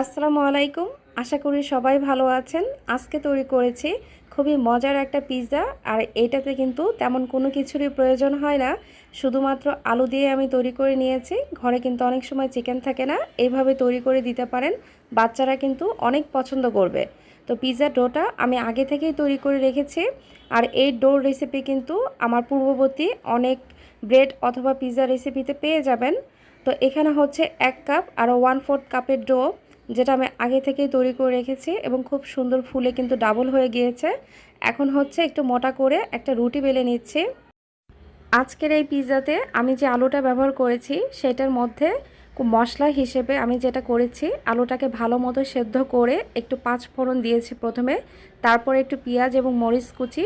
আসসালামু আলাইকুম। আশা করি সবাই ভালো আছেন। আজকে তৈরি করেছি খুবই মজার একটা পিৎজা আর এইটাতে কিন্তু তেমন কোনো কিছুরই প্রয়োজন হয় না। শুধুমাত্র আলু দিয়ে আমি তৈরি করে নিয়েছি। ঘরে কিন্তু অনেক সময় চিকেন থাকে না। এইভাবে তৈরি করে দিতে পারেন। বাচ্চারা কিন্তু অনেক পছন্দ করবে। তো পিৎজা ডোটা আমি আগে থেকেই তৈরি করে রেখেছি। আর এই ডোর রেসিপি কিন্তু আমার পূর্ববর্তী অনেক ব্রেড অথবা পিৎজা রেসিপিতে পেয়ে যাবেন। তো এখানে হচ্ছে এক কাপ আর ওয়ান ফোর্থ কাপের ডো যেটা আমি আগে থেকেই তৈরি করে রেখেছি এবং খুব সুন্দর ফুলে কিন্তু ডাবল হয়ে গিয়েছে। এখন হচ্ছে একটু মোটা করে একটা রুটি বেলে নিচ্ছি। আজকের এই পিৎজাতে আমি যে আলুটা ব্যবহার করেছি, সেটার মধ্যে মশলা হিসেবে আমি যেটা করেছি, আলুটাকে ভালো মতো সেদ্ধ করে একটু পাঁচ ফোড়ন দিয়েছি প্রথমে, তারপর একটু পেঁয়াজ এবং মরিচ কুচি,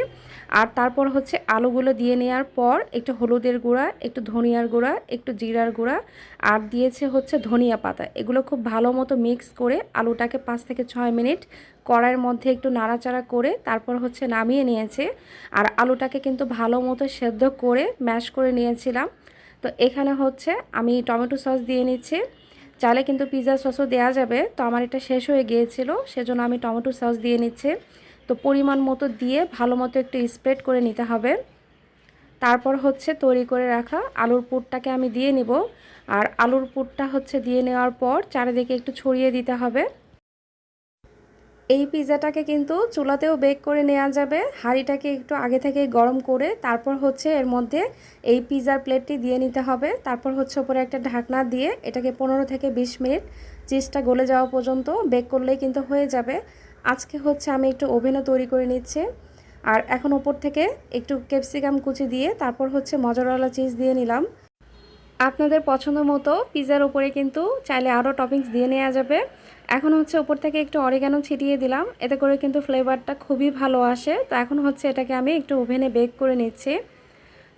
আর তারপর হচ্ছে আলুগুলো দিয়ে নেওয়ার পর একটু হলুদের গুঁড়া, একটু ধনিয়ার গুঁড়া, একটু জিরার গুঁড়া, আর দিয়েছে হচ্ছে ধনিয়া পাতা। এগুলো খুব ভালো মতো মিক্স করে আলুটাকে পাঁচ থেকে ছয় মিনিট কড়াইয়ের মধ্যে একটু নাড়াচাড়া করে তারপর হচ্ছে নামিয়ে নিয়েছে। আর আলুটাকে কিন্তু ভালো মতো সেদ্ধ করে ম্যাশ করে নিয়েছিলাম। তো এখানে হচ্ছে আমি টমেটো সস দিয়ে নিচ্ছি। চাইলে কিন্তু পিৎজা সসও দেওয়া যাবে। তো আমার এটা শেষ হয়ে গিয়েছিল, সেজন্য আমি টমেটো সস দিয়ে নিচ্ছি। তো পরিমাণ মতো দিয়ে ভালো মতো একটু স্প্রেড করে নিতে হবে। তারপর হচ্ছে তৈরি করে রাখা আলুর পুরটাকে আমি দিয়ে নিব। আর আলুর পুরটা হচ্ছে দিয়ে নেওয়ার পর চারিদিকে একটু ছড়িয়ে দিতে হবে। এই পিৎজাটাকে কিন্তু চুলাতেও বেক করে নেওয়া যাবে। হাঁড়িটাকে একটু আগে থেকে গরম করে তারপর হচ্ছে এর মধ্যে এই পিৎজার প্লেটটি দিয়ে নিতে হবে। তারপর হচ্ছে ওপরে একটা ঢাকনা দিয়ে এটাকে পনেরো থেকে বিশ মিনিট চিজটা গলে যাওয়া পর্যন্ত বেক করলেই কিন্তু হয়ে যাবে। আজকে হচ্ছে আমি একটু ওভেনও তৈরি করে নিচ্ছি। আর এখন ওপর থেকে একটু ক্যাপসিকাম কুচি দিয়ে তারপর হচ্ছে মজারওয়ালা চিজ দিয়ে নিলাম। আপনাদের পছন্দ মতো পিৎজার উপরে কিন্তু চাইলে আরও টপিংস দিয়ে নেওয়া যাবে। এখন হচ্ছে উপর থেকে একটু অরিগানো ছিটিয়ে দিলাম। এতে করে কিন্তু ফ্লেভারটা খুবই ভালো আসে। তো এখন হচ্ছে এটাকে আমি একটু ওভেনে বেক করে নিচ্ছি।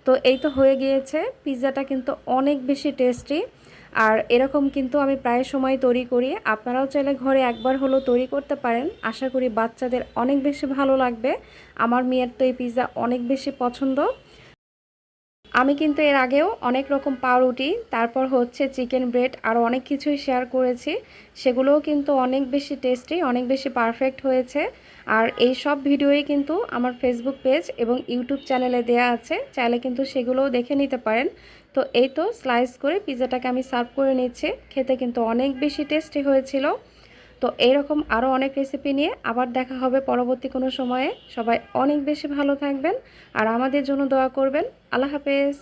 তো এই তো হয়ে গিয়েছে। পিৎজাটা কিন্তু অনেক বেশি টেস্টি আর এরকম কিন্তু আমি প্রায় সময় তৈরি করি। আপনারাও চাইলে ঘরে একবার হলো তৈরি করতে পারেন। আশা করি বাচ্চাদের অনেক বেশি ভালো লাগবে। আমার মেয়ের তো এই পিৎজা অনেক বেশি পছন্দ। আমি কিন্তু এর আগেও অনেক রকম পাউরুটি, তারপর হচ্ছে চিকেন ব্রেড আরও অনেক কিছুই শেয়ার করেছি। সেগুলোও কিন্তু অনেক বেশি টেস্টি, অনেক বেশি পারফেক্ট হয়েছে। আর এই সব ভিডিওই কিন্তু আমার ফেসবুক পেজ এবং ইউটিউব চ্যানেলে দেয়া আছে। চাইলে কিন্তু সেগুলোও দেখে নিতে পারেন। তো এই তো স্লাইস করে পিৎজাটাকে আমি সার্ভ করে নিচ্ছি। খেতে কিন্তু অনেক বেশি টেস্টি হয়েছিল। তো এইরকম আরও অনেক রেসিপি নিয়ে আবার দেখা হবে পরবর্তী কোনো সময়ে। সবাই অনেক বেশি ভালো থাকবেন আর আমাদের জন্য দোয়া করবেন। আল্লাহ হাফেজ।